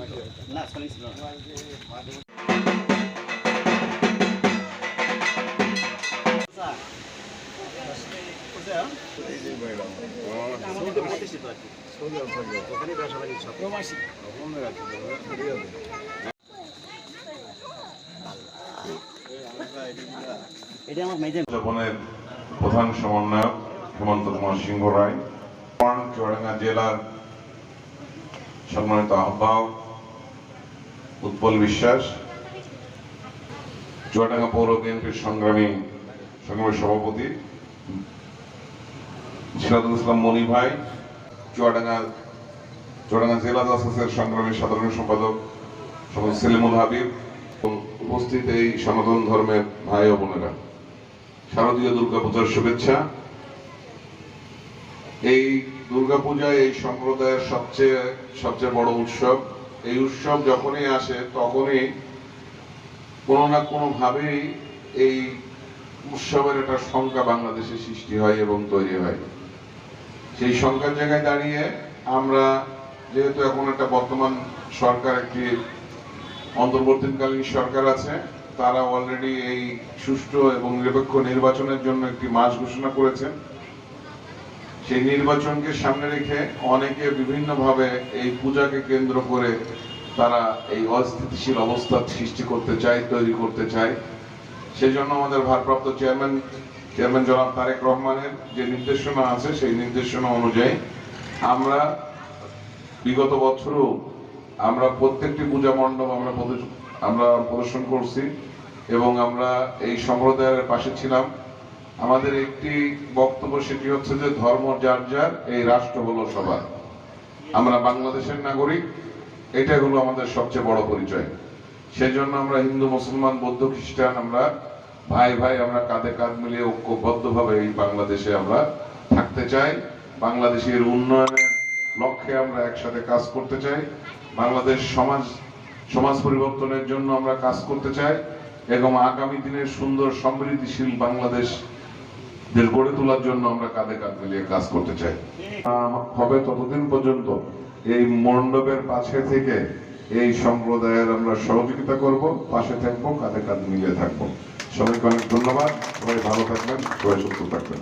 না প্রধান সমন্বয়ক হেমন্ত কুমার সিংহ রায়। চুয়াডাঙ্গা জেলার সম্মানিত আহ্বায়ক উৎপল বিশ্বাস, চুয়াডাঙ্গা পৌর বিএনপির সংগ্রামী সংগ্রামী সভাপতি সিরাজুল ইসলাম মনি ভাই, চুয়াডাঙ্গা চুয়াডাঙ্গা জেলা জাসাসের সংগ্রামী সাধারণ সম্পাদক সেলিমুল হাবিব এবং উপস্থিত এই সনাতন ধর্মের ভাই ও বোনেরা। শারদীয় দুর্গাপূজার শুভেচ্ছা। এই দুর্গাপূজা এই সম্প্রদায়ের সবচেয়ে সবচেয়ে বড় উৎসব এই উৎসব যখনই আসে, তখনই কোনো না কোনো ভাবেই এই উৎসবের একটা সংখ্যা বাংলাদেশে সৃষ্টি হয় এবং তৈরি হয়। সেই সংখ্যার জায়গায় দাঁড়িয়ে আমরা যেহেতু এখন একটা বর্তমান সরকার, একটি অন্তর্বর্তীকালীন সরকার আছে, তারা অলরেডি এই সুষ্ঠু এবং নিরপেক্ষ নির্বাচনের জন্য একটি মাস ঘোষণা করেছেন। সেই নির্বাচনকে সামনে রেখে অনেকে বিভিন্নভাবে এই পূজাকে কেন্দ্র করে তারা এই অস্থিতিশীল অবস্থা সৃষ্টি করতে চায়, তৈরি করতে চায়। সেই জন্য আমাদের ভারপ্রাপ্ত চেয়ারম্যান চেয়ারম্যান জনাব তারেক রহমানের যে নির্দেশনা আছে, সেই নির্দেশনা অনুযায়ী আমরা বিগত বছরও আমরা প্রত্যেকটি পূজা মণ্ডপ আমরা আমরা প্রদর্শন করছি এবং আমরা এই সম্প্রদায়ের পাশে ছিলাম। আমাদের একটি বক্তব্য সেটি হচ্ছে যে ধর্ম যার যার, এই রাষ্ট্র হলো সবার। আমরা বাংলাদেশের নাগরিক, এটা হলো আমাদের সবচেয়ে বড় পরিচয়। সেজন্য আমরা হিন্দু, মুসলমান, বৌদ্ধ, খ্রিস্টান, আমরা ভাই ভাই, আমরা কাঁধে কাঁধ মিলিয়ে ঐক্যবদ্ধভাবে এই বাংলাদেশে আমরা থাকতে চাই। বাংলাদেশের উন্নয়নের লক্ষ্যে আমরা একসাথে কাজ করতে চাই। বাংলাদেশ সমাজ সমাজ পরিবর্তনের জন্য আমরা কাজ করতে চাই। এবং আগামী দিনের সুন্দর, সমৃদ্ধিশীল বাংলাদেশ দেশ গড়ে তোলার জন্য আমরা কাঁধে কাঁধ মিলিয়ে কাজ করতে চাই। হবে ততদিন পর্যন্ত এই মণ্ডপের পাশে থেকে এই সম্প্রদায়ের আমরা সহযোগিতা করব, পাশে থাকব, কাঁধে কাঁধ মিলিয়ে থাকব। সবাইকে অনেক ধন্যবাদ। সবাই ভালো থাকবেন, সবাই সুস্থ থাকবেন।